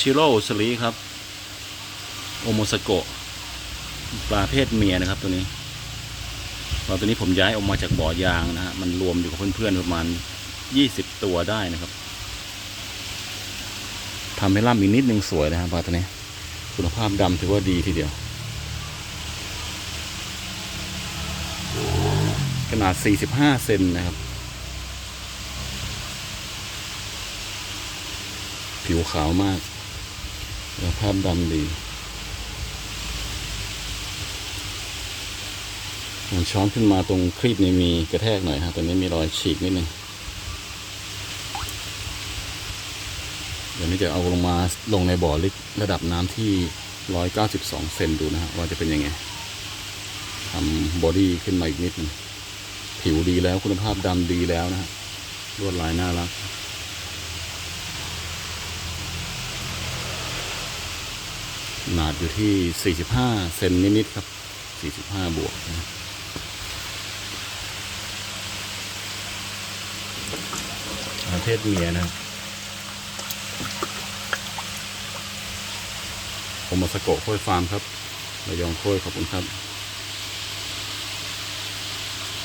ชิโร่สลีครับ โอโมสโกะปลาเพศเมียนะครับตัวนี้ปลาตัวนี้ผมย้ายออกมาจากบ่อยางนะฮะมันรวมอยู่กับเพื่อนๆประมาณยี่สิบตัวได้นะครับทำให้ล่ำอีกนิดนึงสวยนะครับปลาตัวนี้ คุณภาพดำถือว่าดีทีเดียว ขนาด 45 เซนนะครับ ผิวขาวมาก ภาพดำดีมันช้อนขึ้นมาตรงครีบนี่มีกระแทกหน่อยฮะตอนนี้มีรอยฉีกนิดนึงเดี๋ยวนี้จะเอาลงมาลงในบ่อลึกระดับน้ำที่ 192 เซนดูนะฮะว่าจะเป็นยังไงทำบอดี้ขึ้นมาอีกนิดนึงผิวดีแล้วคุณภาพดำดีแล้วนะฮะลวดลายน่ารัก ขนาดอยู่ที่ 45 เซนนิดๆครับ 45 บวกนะประเทศเมียนะครับผมมาสโกะโค้ยฟาร์มครับระยองโค้ยขอบคุณครับ